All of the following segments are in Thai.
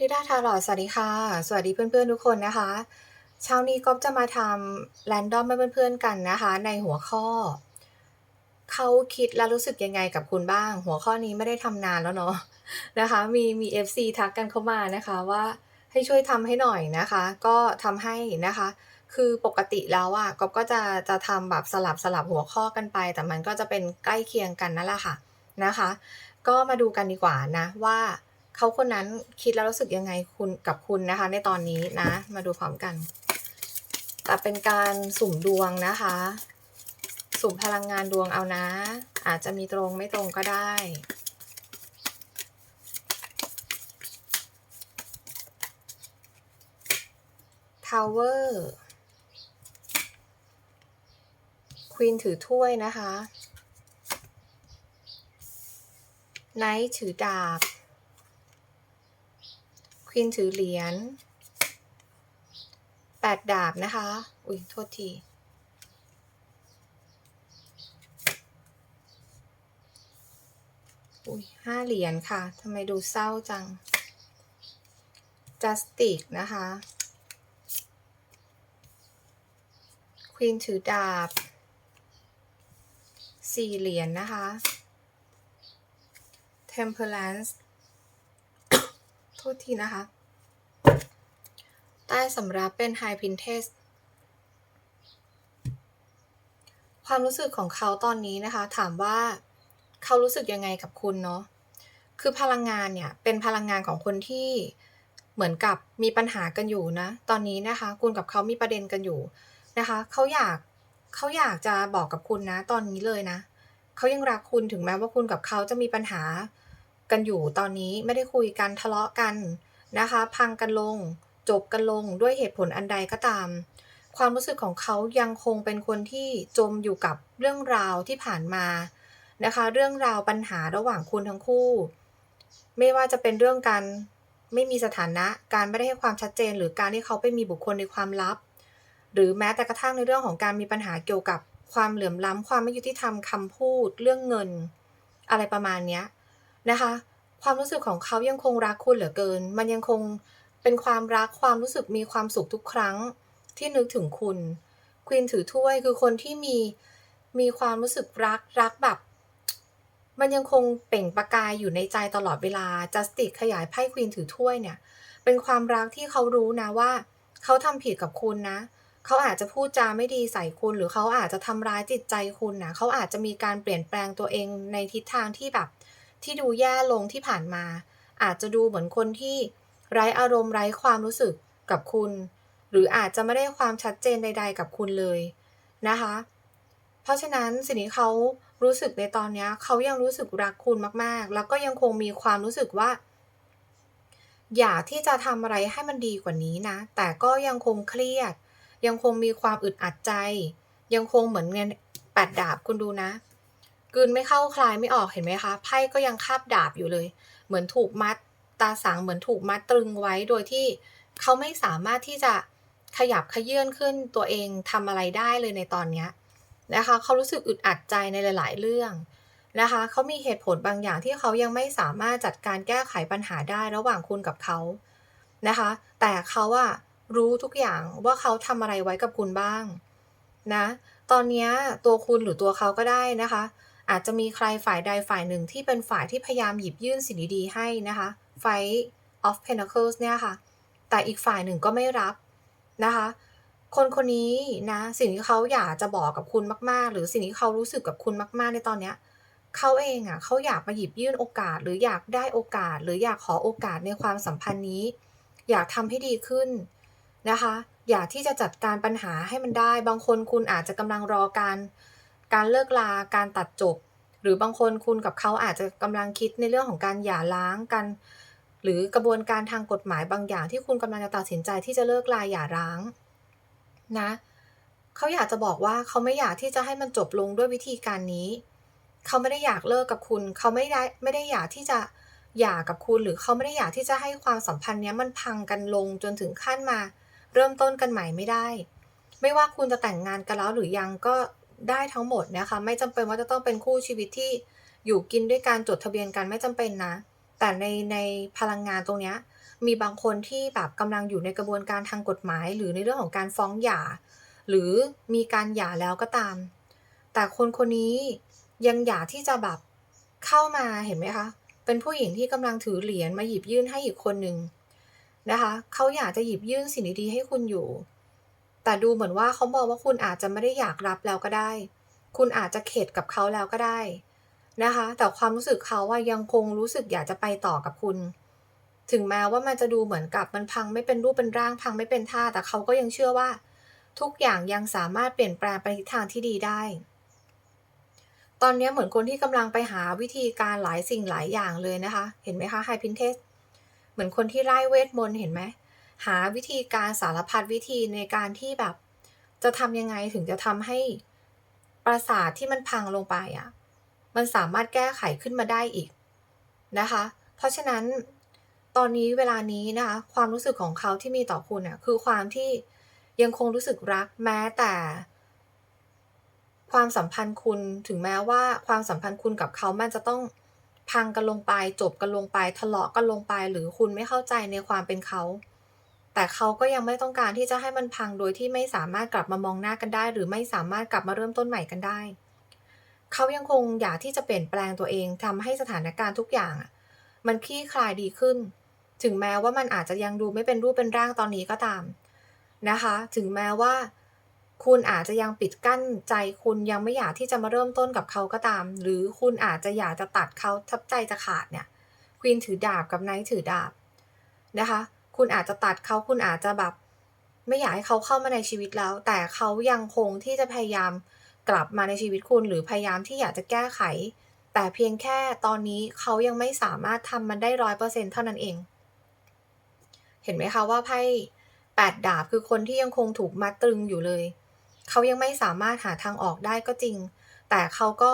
ลิดาทาลอดสวัสดีค่ะ สวัสดีเพื่อนๆทุกคนนะคะ เช้านี้ก๊อฟจะมาทำแรนดอมให้เพื่อนๆกันนะคะ ในหัวข้อ เขาคิดและรู้สึกยังไงกับคุณบ้าง หัวข้อนี้ไม่ได้ทำนานแล้วเนาะนะคะ มีมี FC ทักกันเข้ามานะคะว่าให้ช่วยทำให้หน่อยนะคะ ก็ทำให้นะคะ คือปกติแล้วอะก๊อฟก็จะจะทำแบบสลับสลับหัวข้อกันไป แต่มันก็จะเป็นใกล้เคียงกันนั่นแหละค่ะนะคะ ก็มาดูกันดีกว่านะว่า เขาคนนั้นคิดแล้วรู้สึกยังไงคุณกับคุณนะคะ ในตอนนี้นะ มาดูพร้อมกัน แต่เป็นการสุ่มดวงนะคะ สุ่มพลังงานดวงเอานะ อาจจะมีตรงไม่ตรงก็ได้ทาวเวอร์ควีนถือถ้วยนะคะ ไนท์ถือดาบ ควีนถือเหรียญแปดดาบนะคะ อุ้ยโทษทีอุ้ยห้าเหรียญค่ะทำไมดูเศร้าจังจัสติกนะคะควีนถือดาบสี่เหรียญนะคะ Temperance โทษทีนะคะ ต้สำรับเป็น High Princess ความรู้สึกของเขาตอนนี้นะคะ ถามว่าเขารู้สึกยังไงกับคุณเนาะคือพลังงานเนี่ย เป็นพลังงานของคนที่เหมือนกับมีปัญหากันอยู่นะ ตอนนี้นะคะ คุณกับเขามีประเด็นกันอยู่นะคะเขาอยากเขาอยากจะบอกกับคุณนะ ตอนนี้เลยนะเขายังรักคุณถึงแม้ว่าคุณกับเขาจะมีปัญหากันอยู่ตอนนี้ไม่ได้คุยกันทะเลาะกันนะคะ พังกันลง จบกันลงด้วยเหตุผลอันใดก็ตาม ความรู้สึกของเขายังคงเป็นคนที่จมอยู่กับเรื่องราวที่ผ่านมานะคะ เรื่องราวปัญหาระหว่างคุณทั้งคู่ ไม่ว่าจะเป็นเรื่องการไม่มีสถานะการไม่ได้ให้ความชัดเจน หรือการที่เขาไปมีบุคคลในความลับ หรือแม้แต่กระทั่งในเรื่องของการมีปัญหาเกี่ยวกับความเหลื่อมล้ำความไม่ยุติธรรมคำพูด เรื่องเงิน อะไรประมาณนี้นะคะ ความรู้สึกของเขายังคงรักคุณเหลือเกิน มันยังคง เป็นความรักความรู้สึกมีความสุขทุกครั้งที่นึกถึงคุณควีนถือถ้วยคือคนที่มีมีความรู้สึกรักรักแบบ มันยังคงเปล่งประกายอยู่ในใจตลอดเวลาจัสติกขยายไพ่ควีนถือถ้วยเนี่ย เป็นความรักที่เขารู้นะว่า เขาทำผิดกับคุณนะ เขาอาจจะพูดจาไม่ดีใส่คุณ หรือเขาอาจจะทำร้ายจิตใจคุณนะเขาอาจจะมีการเปลี่ยนแปลงตัวเองในทิศทางที่แบบ ที่ดูแย่ลงที่ผ่านมา อาจจะดูเหมือนคนที่ ไร้อารมณ์ไร้ความรู้สึกกับคุณ หรืออาจจะไม่ได้ความชัดเจนใด ๆ กับคุณเลยนะคะ เพราะฉะนั้นสิ่งที่เขารู้สึกในตอนนี้เขายังรู้สึกรักคุณมากๆ แล้วก็ยังคงมีความรู้สึกว่า อยากที่จะทำอะไรให้มันดีกว่านี้นะ แต่ก็ยังคงเครียด ยังคงมีความอึดอัดใจ ยังคงเหมือนเงินแปดดาบคุณดูนะกืนไม่เข้าคลายไม่ออกเห็นไหมคะไพ่ก็ยังคาบดาบอยู่เลย เหมือนถูกมัด ตาสังเหมือนถูกมัดตรึงไว้โดยที่เขาไม่สามารถที่จะขยับขยื่นขึ้นตัวเองทำอะไรได้เลยในตอนนี้นะคะเขารู้สึกอึดอัดใจในหลาย ๆ เรื่องนะคะเขามีเหตุผลบางอย่างที่เขายังไม่สามารถจัดการแก้ไขปัญหาได้ระหว่างคุณกับเขานะคะ แต่เขาอะรู้ทุกอย่างว่าเขาทำอะไรไว้กับคุณบ้างนะตอนนี้ตัวคุณหรือตัวเขาก็ได้นะคะ อาจจะมีใครฝ่ายใดฝ่ายหนึ่งที่เป็นฝ่ายที่พยายามหยิบยื่นสิ่งดีๆให้นะคะ Fight of Pentacles เนี่ยค่ะ แต่อีกฝ่ายหนึ่งก็ไม่รับนะคะ คนคนนี้นะ สิ่งที่เขาอยากจะบอกกับคุณมาก ๆ หรือสิ่งที่เขารู้สึกกับคุณมาก ๆ ในตอนเนี้ยเขาเองอะเขาอยากมาหยิบยื่นโอกาส หรืออยากได้โอกาส หรืออยากขอโอกาสในความสัมพันธ์นี้ อยากทำให้ดีขึ้นนะคะ อยากที่จะจัดการปัญหาให้มันได้ บางคนคุณอาจจะกำลังรอการการเลิกลาการตัดจบ หรือบางคนคุณกับเขาอาจจะกำลังคิดในเรื่องของการหย่าร้างกัน หรือกระบวนการทางกฎหมายบางอย่างที่คุณกำลังจะตัดสินใจที่จะเลิกลาหย่าร้างนะเขาอยากจะบอกว่าเขาไม่อยากที่จะให้มันจบลงด้วยวิธีการนี้ เขาไม่ได้อยากเลิกกับคุณ เขาไม่ได้ไม่ได้อยากที่จะหย่ากับคุณ หรือเขาไม่ได้อยากที่จะให้ความสัมพันธ์เนี้ยมันพังกันลงจนถึงขั้นมา เริ่มต้นกันใหม่ไม่ได้ ไม่ว่าคุณจะแต่งงานกันแล้วหรือยังก็ได้ทั้งหมดนะคะ ไม่จำเป็นว่าจะต้องเป็นคู่ชีวิตที่อยู่กินด้วยการจดทะเบียนกันไม่จำเป็นนะ แต่ในในพลังงานตรงเนี้ยมีบางคนที่แบบกำลังอยู่ในกระบวนการทางกฎหมาย หรือในเรื่องของการฟ้องหย่า หรือมีการหย่าแล้วก็ตาม แต่คนคนนี้ยังอยากที่จะแบบเข้ามาเห็นไหมคะ เป็นผู้หญิงที่กำลังถือเหรียญมาหยิบยื่นให้อีกคนหนึ่งนะคะเขาอยากจะหยิบยื่นสิ่งดีๆให้คุณอยู่ แต่ดูเหมือนว่าเขามองว่าคุณอาจจะไม่ได้อยากรับแล้วก็ได้ คุณอาจจะเข็ดกับเขาแล้วก็ได้ นะคะ แต่ความรู้สึกเขาว่ายังคงรู้สึกอยากจะไปต่อกับคุณ ถึงแม้ว่ามันจะดูเหมือนกับมันพังไม่เป็นรูปเป็นร่างพังไม่เป็นท่า แต่เขาก็ยังเชื่อว่า ทุกอย่างยังสามารถเปลี่ยนแปลงไปทิศทางที่ดีได้ ตอนนี้เหมือนคนที่กำลังไปหาวิธีการหลายสิ่งหลายอย่างเลยนะคะ เห็นไหมคะไฮพินเทสเหมือนคนที่ไล่เวทมนต์เห็นไหมหาวิธีการสารพัดวิธีในการที่แบบ จะทำยังไงถึงจะทำให้ปราสาทที่มันพังลงไปอะ่ะ มันสามารถแก้ไขขึ้นมาได้อีกนะคะ เพราะฉะนั้นตอนนี้เวลานี้นะคะความรู้สึกของเขาที่มีต่อคุณอะคือความที่ยังคงรู้สึกรักแม้แต่ ความสัมพันธ์คุณถึงแม้ว่าความสัมพันธ์คุณกับเขามันจะต้องพังกันลงไป จบกันลงไปทะเลาะกันลงไป หรือคุณไม่เข้าใจในความเป็นเขา แต่เขาก็ยังไม่ต้องการที่จะให้มันพังโดยที่ไม่สามารถกลับมามองหน้ากันได้ หรือไม่สามารถกลับมาเริ่มต้นใหม่กันได้ เขายังคงอยากที่จะเปลี่ยนแปลงตัวเองทำให้สถานการณ์ทุกอย่างอะมันคลี่คลายดีขึ้น ถึงแม้ว่ามันอาจจะยังดูไม่เป็นรูปเป็นร่างตอนนี้ก็ตามนะคะ ถึงแม้ว่า คุณอาจจะยังปิดกั้นใจคุณยังไม่อยากที่จะมาเริ่มต้นกับเขาก็ตาม หรือคุณอาจจะอยากจะตัดเขาทับใจจะขาดเนี่ยควีนถือดาบกับไนท์ถือดาบนะคะ คุณอาจจะตัดเขาคุณอาจจะแบบ ไม่อยากให้เขาเข้ามาในชีวิตแล้ว แต่เขายังคงที่จะพยายาม กลับมาในชีวิตคุณหรือพยายามที่อยากจะแก้ไข แต่เพียงแค่ตอนนี้เขายังไม่สามารถทำมันได้ร้อยเปอร์เซ็นเท่านั้นเอง เห็นไหมคะว่าไพ่แปดดาบคือคนที่ยังคงถูกมัดตรึงอยู่เลย เขายังไม่สามารถหาทางออกได้ก็จริง แต่เขาก็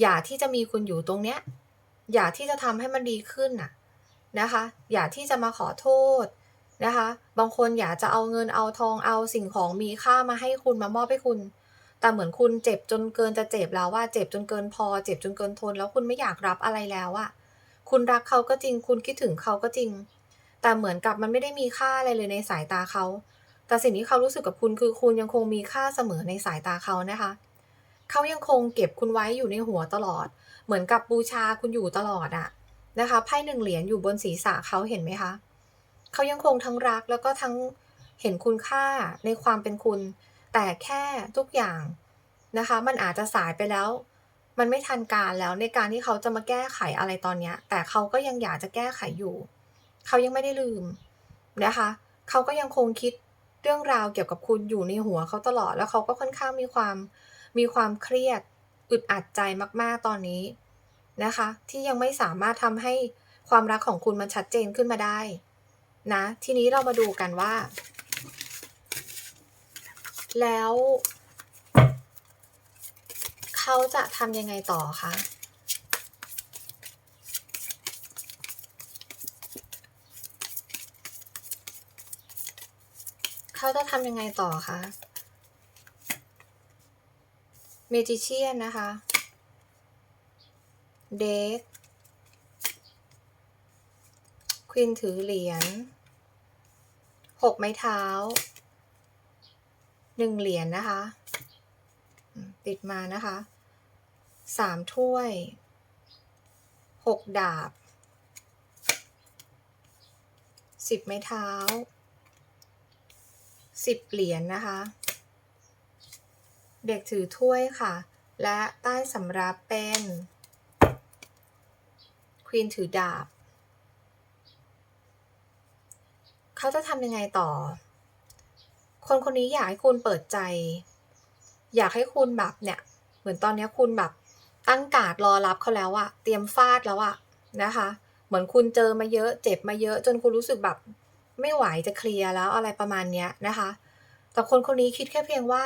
อยากที่จะมีคุณอยู่ตรงเนี้ย อยากที่จะทำให้มันดีขึ้นน่ะนะคะ อยากที่จะมาขอโทษนะคะ บางคนอยากจะเอาเงินเอาทองเอาสิ่งของมีค่ามาให้คุณมามอบให้คุณ แต่เหมือนคุณเจ็บจนเกินจะเจ็บแล้วว่าเจ็บจนเกินพอ เจ็บจนเกินทน แล้วคุณไม่อยากรับอะไรแล้วอะคุณรักเขาก็จริง คุณคิดถึงเขาก็จริง แต่เหมือนกับมันไม่ได้มีค่าอะไรเลยในสายตาเขา แต่สิ่งที่เขารู้สึกกับคุณคือคุณยังคงมีค่าเสมอในสายตาเขานะคะ เขายังคงเก็บคุณไว้อยู่ในหัวตลอด เหมือนกับบูชาคุณอยู่ตลอดอะนะคะ ไพ่หนึ่งเหรียญอยู่บนศีรษะเขาเห็นไหมคะ เขายังคงทั้งรักแล้วก็ทั้งเห็นคุณค่าในความเป็นคุณ แต่แค่ทุกอย่างนะคะ มันอาจจะสายไปแล้ว มันไม่ทันการแล้วในการที่เขาจะมาแก้ไขอะไรตอนเนี้ยแต่เขาก็ยังอยากจะแก้ไขอยู่ เขายังไม่ได้ลืมนะคะ เขาก็ยังคงคิดเรื่องราวเกี่ยวกับคุณอยู่ในหัวเขาตลอดแล้วเขาก็ค่อนข้างมีความมีความเครียดอึดอัดใจมาก ๆ ตอนนี้นะคะ ที่ยังไม่สามารถทำให้ความรักของคุณมันชัดเจนขึ้นมาได้นะ ทีนี้เรามาดูกันว่า แล้ว เขาจะทำยังไงต่อคะเขาจะทำยังไงต่อคะเมจิเชียนนะคะเดทควีนถือเหรียญหกไม้เท้า หนึ่งเหรียญนะคะ ติดมานะคะสามถ้วยหกดาบสิบไม้เท้าสิบเหรียญนะคะ เด็กถือถ้วยค่ะ และใต้สำรับเป็นควีนถือดาบ เขาจะทำยังไงต่อ คนคนนี้อยากให้คุณเปิดใจ อยากให้คุณแบบเนี่ย เหมือนตอนนี้คุณแบบตั้งการ์ดรอรับเขาแล้วอะเตรียมฟาดแล้วอะนะคะ เหมือนคุณเจอมาเยอะ เจ็บมาเยอะ จนคุณรู้สึกแบบ ไม่ไหวจะเคลียร์แล้วอะไรประมาณเนี้ยนะคะ แต่คนคนนี้คิดแค่เพียงว่า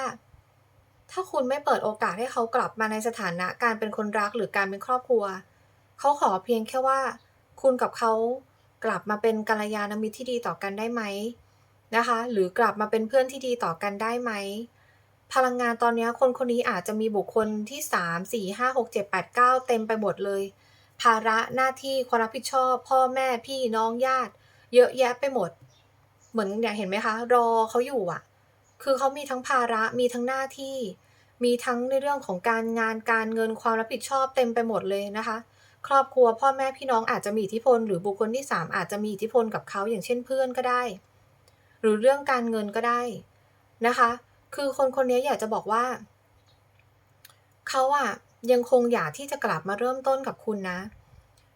ถ้าคุณไม่เปิดโอกาสให้เขากลับมาในสถานะการเป็นคนรักหรือการเป็นครอบครัว เขาขอเพียงแค่ว่า คุณกับเขากลับมาเป็นกัลยาณมิตรที่ดีต่อกันได้ไหม นะคะ หรือกลับมาเป็นเพื่อนที่ดีต่อกันได้ไหม พลังงานตอนนี้คนคนนี้อาจจะมีบุคคลที่สามสี่ห้าหกเจ็ดแปดเก้าเต็มไปหมดเลย ภาระหน้าที่ความรับผิดชอบ พ่อแม่พี่น้องญาติ เยอะแยะไปหมด เหมือนเนี่ยเห็นไหมคะ รอเขาอยู่อะ คือเขามีทั้งภาระมีทั้งหน้าที่ มีทั้งในเรื่องของการงานการเงินความรับผิดชอบเต็มไปหมดเลยนะคะครอบครัวพ่อแม่พี่น้องอาจจะมีอิทธิพลหรือบุคคลที่ 3 อาจจะมีอิทธิพลกับเขาอย่างเช่นเพื่อนก็ได้ หรือเรื่องการเงินก็ได้นะคะ คือคนคนนี้อยากจะบอกว่า เขาอะยังคงอยากที่จะกลับมาเริ่มต้นกับคุณนะ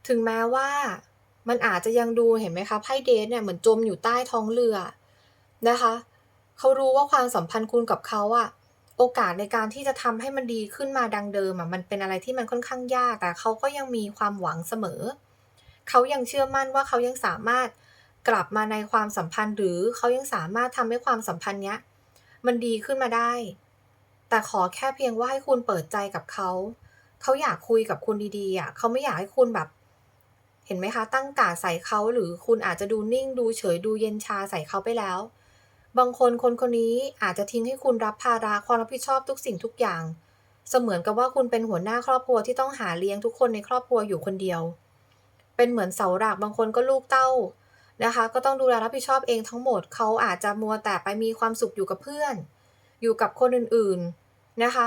ถึงแม้ว่ามันอาจจะยังดูเห็นไหมคะไพ่เดทเนี่ยเหมือนจมอยู่ใต้ท้องเรือนะคะเขารู้ว่าความสัมพันธ์คุณกับเขาอะโอกาสในการที่จะทำให้มันดีขึ้นมาดังเดิมอะมันเป็นอะไรที่มันค่อนข้างยาก แต่เขาก็ยังมีความหวังเสมอ เขายังเชื่อมั่นว่าเขายังสามารถ กลับมาในความสัมพันธ์ หรือเขายังสามารถทำให้ความสัมพันธ์เนี้ย มันดีขึ้นมาได้ แต่ขอแค่เพียงว่าให้คุณเปิดใจกับเขาเขาอยากคุยกับคุณดีๆอะเขาไม่อยากให้คุณแบบ เห็นไหมคะ ตั้งกาใส่เขาหรือคุณอาจจะดูนิ่ง ดูเฉยดูเย็นชาใส่เขาไปแล้ว บางคนคนคนนี้อาจจะทิ้งให้คุณรับภาระความรับผิดชอบทุกสิ่งทุกอย่าง เสมือนกับว่าคุณเป็นหัวหน้าครอบครัวที่ต้องหาเลี้ยงทุกคนในครอบครัวอยู่คนเดียว เป็นเหมือนเสาหลักบางคนก็ลูกเต้า นะคะ ก็ต้องดูแลรับผิดชอบเองทั้งหมดเขาอาจจะมัวแต่ไปมีความสุขอยู่กับเพื่อน อยู่กับคนอื่นๆนะคะ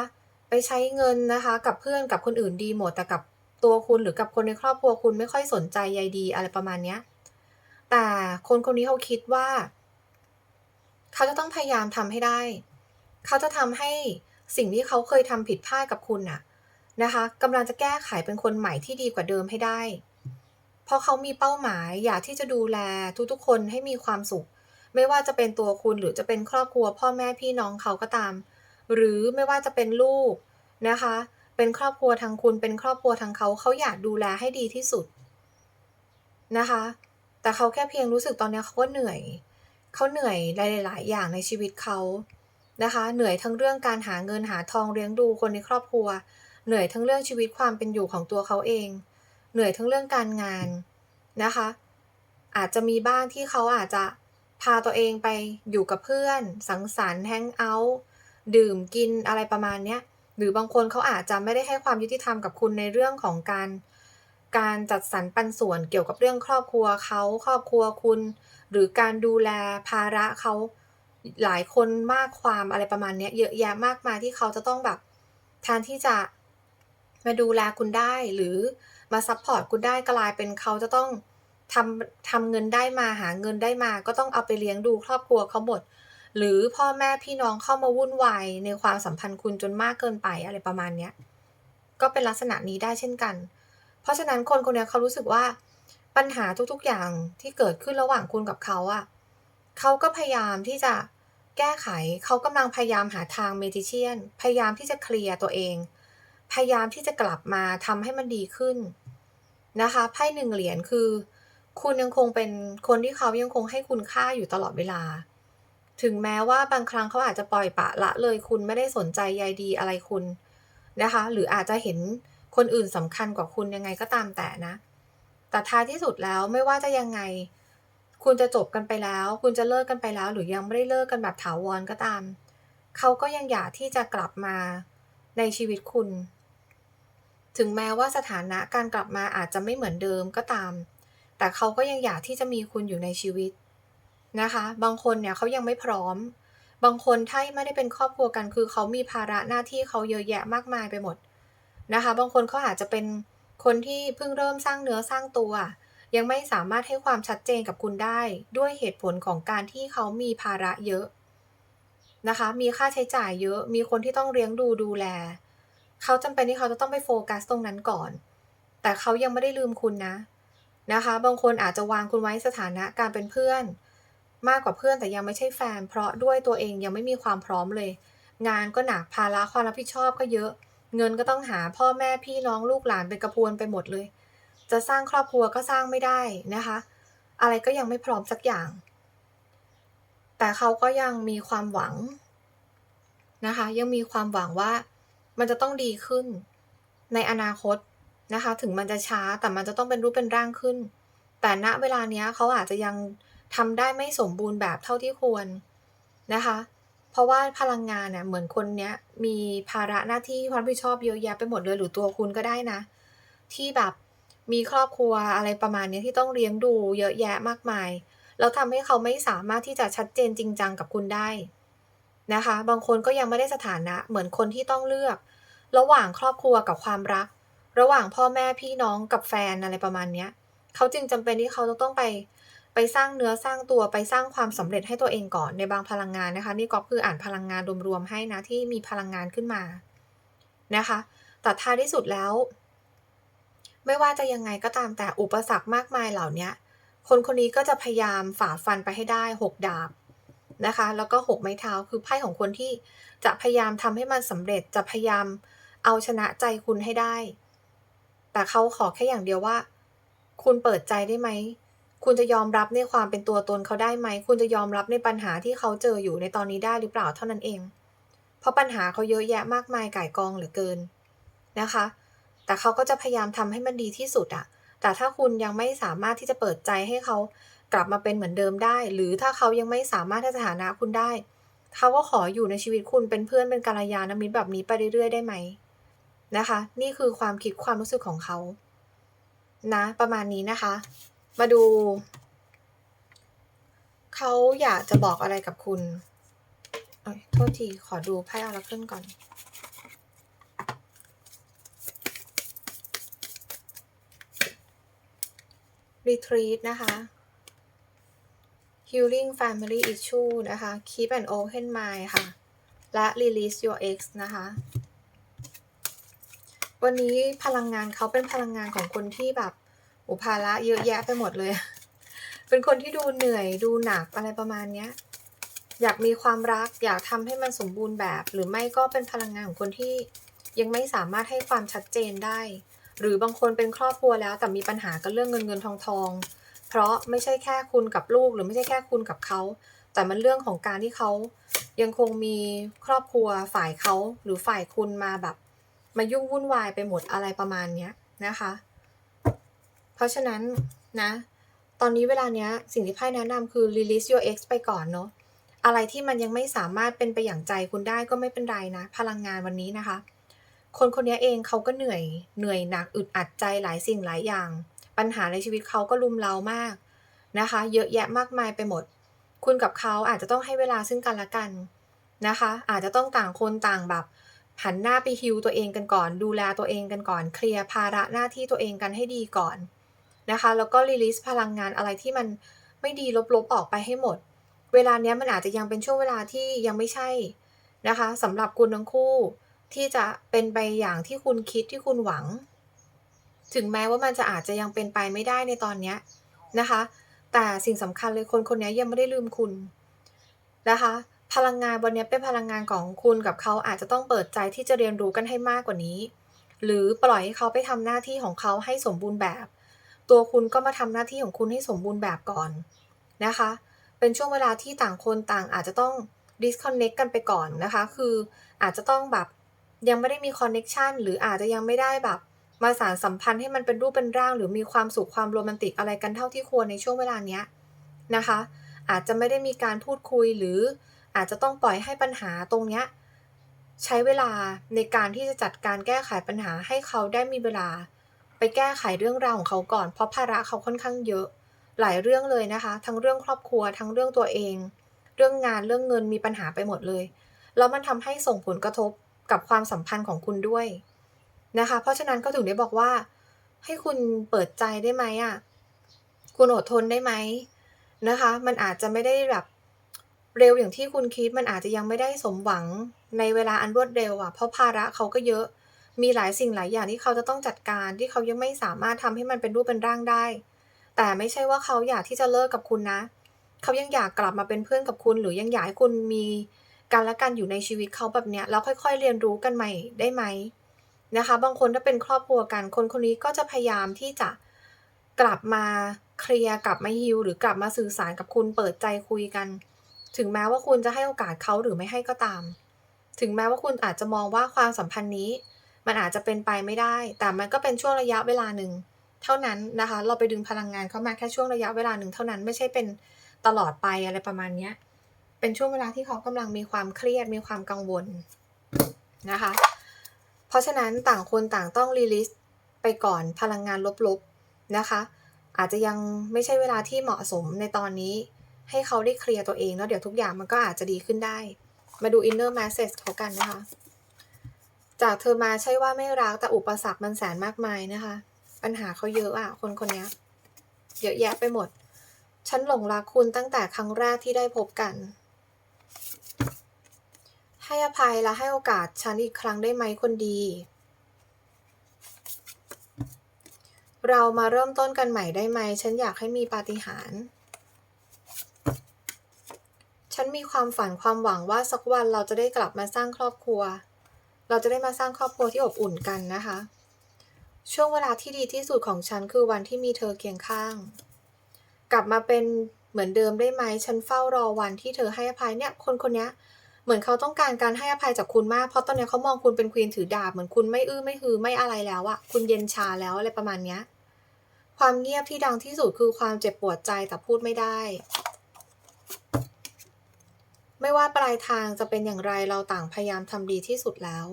ไปใช้เงินนะคะกับเพื่อนกับคนอื่นดีหมดแต่กับตัวคุณหรือกับคนในครอบครัวคุณไม่ค่อยสนใจใยดีอะไรประมาณเนี้ยแต่คนคนนี้เขาคิดว่า เขาจะต้องพยายามทำให้ได้ เขาจะทำให้สิ่งที่เขาเคยทำผิดพลาดกับคุณน่ะนะคะกำลังจะแก้ไขเป็นคนใหม่ที่ดีกว่าเดิมให้ได้ ราะเขามีเป้าหมายอยากที่จะดูแลทุกๆ คนให้มีความสุข ไม่ว่าจะเป็นตัวคุณหรือจะเป็นครอบครัว พ่อแม่พี่น้องเขาก็ตาม หรือไม่ว่าจะเป็นลูกนะคะ เป็นครอบครัวทางคุณเป็นครอบครัวทางเขาเขาอยากดูแลให้ดีที่สุดนะคะ แต่เขาแค่เพียงรู้สึกตอนนี้เขาก็เหนื่อยเขาเหนื่อยหลาย ๆ อย่างในชีวิตเขานะคะ เหนื่อยทั้งเรื่องการหาเงินหาทองเลี้ยงดูคนในครอบครัว เหนื่อยทั้งเรื่องชีวิตความเป็นอยู่ของตัวเขาเอง เหนื่อยทั้งเรื่องการงานนะคะ อาจจะมีบ้างที่เขาอาจจะพาตัวเองไปอยู่กับเพื่อน สังสรรค์แฮงเอาต์ดื่มกินอะไรประมาณเนี้ยหรือบางคนเขาอาจจะไม่ได้ให้ความยุติธรรมกับคุณในเรื่องของการ การจัดสรรปันส่วนเกี่ยวกับเรื่องครอบครัวเขาครอบครัวคุณ หรือการดูแลภาระเขาหลายคนมากความอะไรประมาณนี้เยอะแยะมากมายที่เขาจะต้องแบบแทนที่จะ มาดูแลคุณได้หรือมาซัปพอร์ตคุณได้กลายเป็นเขาจะต้องทำทำเงินได้มาหาเงินได้มา ก็ต้องเอาไปเลี้ยงดูครอบครัวเขาหมด หรือพ่อแม่พี่น้องเข้ามาวุ่นวายในความสัมพันธ์คุณจนมากเกินไปอะไรประมาณเนี้ยก็เป็นลักษณะนี้ได้เช่นกัน เพราะฉะนั้นคนคนนี้เขารู้สึกว่าปัญหาทุกๆอย่างที่เกิดขึ้นระหว่างคุณกับเขาอะเขาก็พยายามที่จะแก้ไข เขากำลังพยายามหาทาง Magician พยายามที่จะเคลียร์ตัวเอง พยายามที่จะกลับมาทำให้มันดีขึ้นนะคะไพ่1เหรียญคือ คุณยังคงเป็นคนที่เขายังคงให้คุณค่าอยู่ตลอดเวลา ถึงแม้ว่าบางครั้งเขาอาจจะปล่อยปะละเลยคุณไม่ได้สนใจใยดีอะไรคุณนะคะ หรืออาจจะเห็นคนอื่นสำคัญกว่าคุณยังไงก็ตามแต่นะ แต่ท้ายที่สุดแล้วไม่ว่าจะยังไง คุณจะจบกันไปแล้ว คุณจะเลิกกันไปแล้ว หรือยังไม่ได้เลิกกันแบบถาวรก็ตาม เขาก็ยังอยากที่จะกลับมาในชีวิตคุณ ถึงแม้ว่าสถานะการกลับมาอาจจะไม่เหมือนเดิมก็ตาม แต่เขาก็ยังอยากที่จะมีคุณอยู่ในชีวิตนะคะ บางคนเนี่ยเขายังไม่พร้อม บางคนถ้าไม่ได้เป็นครอบครัวกัน คือเขามีภาระหน้าที่เขาเยอะแยะมากมายไปหมดนะคะ บางคนเขาอาจจะเป็นคนที่เพิ่งเริ่มสร้างเนื้อสร้างตัว ยังไม่สามารถให้ความชัดเจนกับคุณได้ ด้วยเหตุผลของการที่เขามีภาระเยอะนะคะ มีค่าใช้จ่ายเยอะ มีคนที่ต้องเลี้ยงดูดูแล เขาจำเป็นที่เขาจะต้องไปโฟกัสตรงนั้นก่อน แต่เขายังไม่ได้ลืมคุณนะนะคะ บางคนอาจจะวางคุณไว้สถานะการเป็นเพื่อน มากกว่าเพื่อนแต่ยังไม่ใช่แฟน เพราะด้วยตัวเองยังไม่มีความพร้อมเลย งานก็หนักภาระความรับผิดชอบก็เยอะ เงินก็ต้องหาพ่อแม่พี่น้องลูกหลานเป็นกระพวนไปหมดเลย จะสร้างครอบครัวก็สร้างไม่ได้นะคะ อะไรก็ยังไม่พร้อมสักอย่าง แต่เขาก็ยังมีความหวังนะคะ ยังมีความหวังว่า มันจะต้องดีขึ้น ในอนาคตนะคะ ถึงมันจะช้าแต่มันจะต้องเป็นรูปเป็นร่างขึ้น แต่ณเวลาเนี้ยเขาอาจจะยังทำได้ไม่สมบูรณ์แบบเท่าที่ควรนะคะ เพราะว่าพลังงานเน่ะเหมือนคนเนี้ยมีภาระหน้าที่ความรับผิดชอบเยอะแยะไปหมดเลยหรือตัวคุณก็ได้นะ ที่แบบมีครอบครัวอะไรประมาณเนี้ยที่ต้องเลี้ยงดูเยอะแยะมากมาย แล้วทำให้เขาไม่สามารถที่จะชัดเจนจริงจังกับคุณได้ นะคะ บางคนก็ยังไม่ได้สถานะเหมือนคนที่ต้องเลือก ระหว่างครอบครัวกับความรัก ระหว่างพ่อแม่พี่น้องกับแฟนอะไรประมาณเนี้ยเขาจึงจำเป็นที่เขาต้องไปไปสร้างเนื้อสร้างตัวไปสร้างความสำเร็จให้ตัวเองก่อนในบางพลังงานนะคะ นี่ก็คืออ่านพลังงานรวมๆให้นะที่มีพลังงานขึ้นมานะคะแต่ท้ายที่สุดแล้ว ไม่ว่าจะยังไงก็ตามแต่อุปสรรคมากมายเหล่านี้คนคนนี้ก็จะพยายามฝ่าฟันไปให้ได้หกดาบ นะคะ แล้วก็หกไม้เท้าคือไพ่ของคนที่จะพยายามทำให้มันสำเร็จจะพยายามเอาชนะใจคุณให้ได้ แต่เขาขอแค่อย่างเดียวว่า คุณเปิดใจได้ไหม คุณจะยอมรับในความเป็นตัวตนเขาได้ไหม คุณจะยอมรับในปัญหาที่เขาเจออยู่ในตอนนี้ได้หรือเปล่าเท่านั้นเอง เพราะปัญหาเขาเยอะแยะมากมายก่ายกองเหลือเกินนะคะ แต่เขาก็จะพยายามทำให้มันดีที่สุดอะแต่ถ้าคุณยังไม่สามารถที่จะเปิดใจให้เขา กลับมาเป็นเหมือนเดิมได้ หรือถ้าเขายังไม่สามารถที่จะฐานะคุณได้ เขาก็ขออยู่ในชีวิตคุณเป็นเพื่อนเป็นกัลยาณมิตรแบบนี้ไปเรื่อยๆ ได้ไหมนะคะ นี่คือความคิดความรู้สึกของเขา นะ ประมาณนี้นะคะ มาดู เขาอยากจะบอกอะไรกับคุณโทษที ขอดูไพ่อาราเคิลก่อน retreat นะคะ healing family issue นะคะ keep an open mind ค่ะ และ release your ex นะคะ วันนี้พลังงานเขาเป็นพลังงานของคนที่แบบอุภาระเยอะแยะไปหมดเลย เป็นคนที่ดูเหนื่อยดูหนักอะไรประมาณเนี้ย อยากมีความรักอยากทำให้มันสมบูรณ์แบบ หรือไม่ก็เป็นพลังงานของคนที่ยังไม่สามารถให้ความชัดเจนได้ หรือบางคนเป็นครอบครัวแล้วแต่มีปัญหากับเรื่องเงินเงินทองทอง เพราะไม่ใช่แค่คุณกับลูกหรือไม่ใช่แค่คุณกับเขา แต่มันเรื่องของการที่เขายังคงมีครอบครัวฝ่ายเขาหรือฝ่ายคุณมาแบบ มายุ่งวุ่นวายไปหมดอะไรประมาณเนี้ยนะคะ เพราะฉะนั้นนะ ตอนนี้เวลาเนี้ยสิ่งที่ไพ่แนะนำคือ release your ex ไปก่อนเนาะอะไรที่มันยังไม่สามารถเป็นไปอย่างใจคุณได้ก็ไม่เป็นไรนะ พลังงานวันนี้นะคะ คนคนนี้เองเขาก็เหนื่อยเหนื่อยหนักอึดอัดใจหลายสิ่งหลายอย่าง ปัญหาในชีวิตเขาก็ลุมเล้ามากนะคะ เยอะแยะมากมายไปหมด คุณกับเขาอาจจะต้องให้เวลาซึ่งกันและกันนะคะ อาจจะต้องต่างคนต่างแบบหันหน้าไปฮิวตัวเองกันก่อน ดูแลตัวเองกันก่อน เคลียร์ภาระหน้าที่ตัวเองกันให้ดีก่อนนะคะ แล้วก็รีลิสพลังงานอะไรที่มันไม่ดีลบๆออกไปให้หมด เวลาเนี้ยมันอาจจะยังเป็นช่วงเวลาที่ยังไม่ใช่นะคะสำหรับคุณทั้งคู่ที่จะเป็นไปอย่างที่คุณคิดที่คุณหวัง ถึงแม้ว่ามันจะอาจจะยังเป็นไปไม่ได้ในตอนเนี้นะคะ แต่สิ่งสำคัญเลยคนคนนี้ยังไม่ได้ลืมคุณนะคะ พลังงานวันนี้เป็นพลังงานของคุณกับเขาอาจจะต้องเปิดใจที่จะเรียนรู้กันให้มากกว่านี้ หรือปล่อยให้เขาไปทำหน้าที่ของเขาให้สมบูรณ์แบบ ตัวคุณก็มาทำหน้าที่ของคุณให้สมบูรณ์แบบก่อนนะคะ เป็นช่วงเวลาที่ต่างคนต่างอาจจะต้อง disconnect กันไปก่อนนะคะ คืออาจจะต้องแบบยังไม่ได้มี connection หรืออาจจะยังไม่ได้แบบ มาสารสัมพันธ์ให้มันเป็นรูปเป็นร่าง หรือมีความสุขความโรแมนติกอะไรกันเท่าที่ควรในช่วงเวลาเนี้ยนะคะ อาจจะไม่ได้มีการพูดคุยหรืออาจจะต้องปล่อยให้ปัญหาตรงเนี้ยใช้เวลาในการที่จะจัดการแก้ไขปัญหาให้เขาได้มีเวลา ไปแก้ไขเรื่องราวของเขาก่อน เพราะภาระเขาค่อนข้างเยอะ หลายเรื่องเลยนะคะ ทั้งเรื่องครอบครัวทั้งเรื่องตัวเอง เรื่องงานเรื่องเงินมีปัญหาไปหมดเลย แล้วมันทำให้ส่งผลกระทบกับความสัมพันธ์ของคุณด้วย นะคะ เพราะฉะนั้นก็ถึงได้บอกว่า ให้คุณเปิดใจได้ไหมอะคุณอดทนได้ไหมนะคะ มันอาจจะไม่ได้แบบเร็วอย่างที่คุณคิด มันอาจจะยังไม่ได้สมหวังในเวลาอันรวดเร็วอะ เพราะภาระเขาก็เยอะ มีหลายสิ่งหลายอย่างที่เขาจะต้องจัดการที่เขายังไม่สามารถทำให้มันเป็นรูปเป็นร่างได้ แต่ไม่ใช่ว่าเขาอยากที่จะเลิกกับคุณนะ เขายังอยากกลับมาเป็นเพื่อนกับคุณ หรือยังอยากให้คุณมีกันและกันอยู่ในชีวิตเขาแบบเนี้ยแล้วค่อย ๆ เรียนรู้กันใหม่ได้ไหม นะคะ บางคนถ้าเป็นครอบครัวกัน คนคนนี้ก็จะพยายามที่จะกลับมาเคลียร์กลับมาฮิวหรือกลับมาสื่อสารกับคุณเปิดใจคุยกัน ถึงแม้ว่าคุณจะให้โอกาสเขาหรือไม่ให้ก็ตาม ถึงแม้ว่าคุณอาจจะมองว่าความสัมพันธ์นี้ มันอาจจะเป็นไปไม่ได้ แต่มันก็เป็นช่วงระยะเวลาหนึ่งเท่านั้นนะคะ เราไปดึงพลังงานเข้ามาแค่ช่วงระยะเวลาหนึ่งเท่านั้นไม่ใช่เป็นตลอดไปอะไรประมาณเนี้ยเป็นช่วงเวลาที่เขากำลังมีความเครียดมีความกังวลนะคะ เพราะฉะนั้นต่างคนต่างต้องรีลิสไปก่อนพลังงานลบๆนะคะ อาจจะยังไม่ใช่เวลาที่เหมาะสมในตอนนี้ ให้เขาได้เคลียร์ตัวเองแล้วเดี๋ยวทุกอย่างมันก็อาจจะดีขึ้นได้ มาดู inner message เขากันนะคะ จากเธอมาใช่ว่าไม่รักแต่อุปสรรคมันแสนมากมายนะคะ ปัญหาเขาเยอะอะคนคนนี้เยอะแยะไปหมด ฉันหลงรักคุณตั้งแต่ครั้งแรกที่ได้พบกัน ให้อภัยและให้โอกาสฉันอีกครั้งได้ไหมคนดี เรามาเริ่มต้นกันใหม่ได้ไหม ฉันอยากให้มีปาฏิหาริย์ฉันมีความฝันความหวังว่าสักวันเราจะได้กลับมาสร้างครอบครัว เราจะได้มาสร้างครอบครัวที่อบอุ่นกันนะคะ ช่วงเวลาที่ดีที่สุดของฉันคือวันที่มีเธอเคียงข้าง กลับมาเป็นเหมือนเดิมได้ไหม ฉันเฝ้ารอวันที่เธอให้อภัยเนี่ย คนคนนี้ เหมือนเขาต้องการการให้อภัยจากคุณมาก เพราะตอนนี้เขามองคุณเป็นควีนถือดาบ เหมือนคุณไม่อื้อไม่ฮือไม่อะไรแล้วอะคุณเย็นชาแล้วอะไรประมาณเนี้ย ความเงียบที่ดังที่สุดคือความเจ็บปวดใจแต่พูดไม่ได้ ไม่ว่าปลายทางจะเป็นอย่างไรเราต่างพยายามทำดีที่สุดแล้ว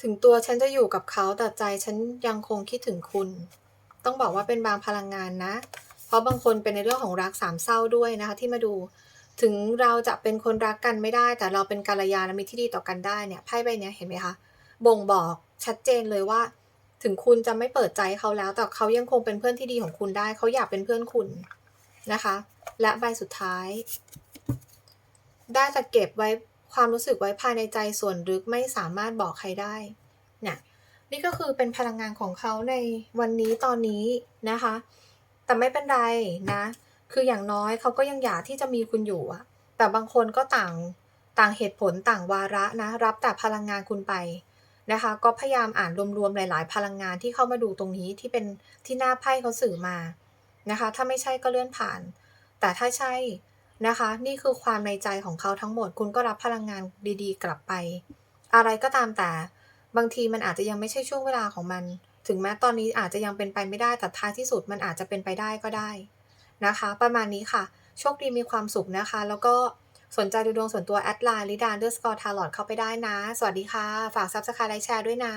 ถึงตัวฉันจะอยู่กับเขาแต่ใจฉันยังคงคิดถึงคุณ ต้องบอกว่าเป็นบางพลังงานนะ เพราะบางคนเป็นในเรื่องของรักสามเศร้าด้วยนะคะที่มาดู ถึงเราจะเป็นคนรักกันไม่ได้ แต่เราเป็นกัลยาณมิตรที่ดีต่อกันได้เนี่ยไพ่ใบนี้เห็นไหมคะบ่งบอกชัดเจนเลยว่า ถึงคุณจะไม่เปิดใจเขาแล้ว แต่เขายังคงเป็นเพื่อนที่ดีของคุณได้ เขาอยากเป็นเพื่อนคุณนะคะ และใบสุดท้าย ได้แต่เก็บไว้ความรู้สึกไว้ภายในใจส่วนลึกไม่สามารถบอกใครได้เนี่ยนี่ก็คือเป็นพลังงานของเขาในวันนี้ตอนนี้นะคะ แต่ไม่เป็นไรนะ คืออย่างน้อยเขาก็ยังอยากที่จะมีคุณอยู่อะแต่บางคนก็ต่างต่างเหตุผลต่างวาระนะรับแต่พลังงานคุณไปนะคะ ก็พยายามอ่านรวมๆหลาย ๆ พลังงานที่เข้ามาดูตรงนี้ที่เป็นที่หน้าไพ่เขาสื่อมานะคะ ถ้าไม่ใช่ก็เลื่อนผ่าน แต่ถ้าใช่นะคะ นี่คือความในใจของเขาทั้งหมด คุณก็รับพลังงานดีๆ กลับไป อะไรก็ตามแต่ บางทีมันอาจจะยังไม่ใช่ช่วงเวลาของมัน ถึงแม้ตอนนี้อาจจะยังเป็นไปไม่ได้แต่ท้ายที่สุดมันอาจจะเป็นไปได้ก็ได้ นะคะ ประมาณนี้ค่ะ โชคดีมีความสุขนะคะ แล้วก็สนใจดูดวงส่วนตัวแอดไลน์ลิดาเดอร์สกอร์ทาร์ลอดเข้าไปได้นะ สวัสดีค่ะ ฝากซับสไครต์ไลค์แชร์ด้วยนะ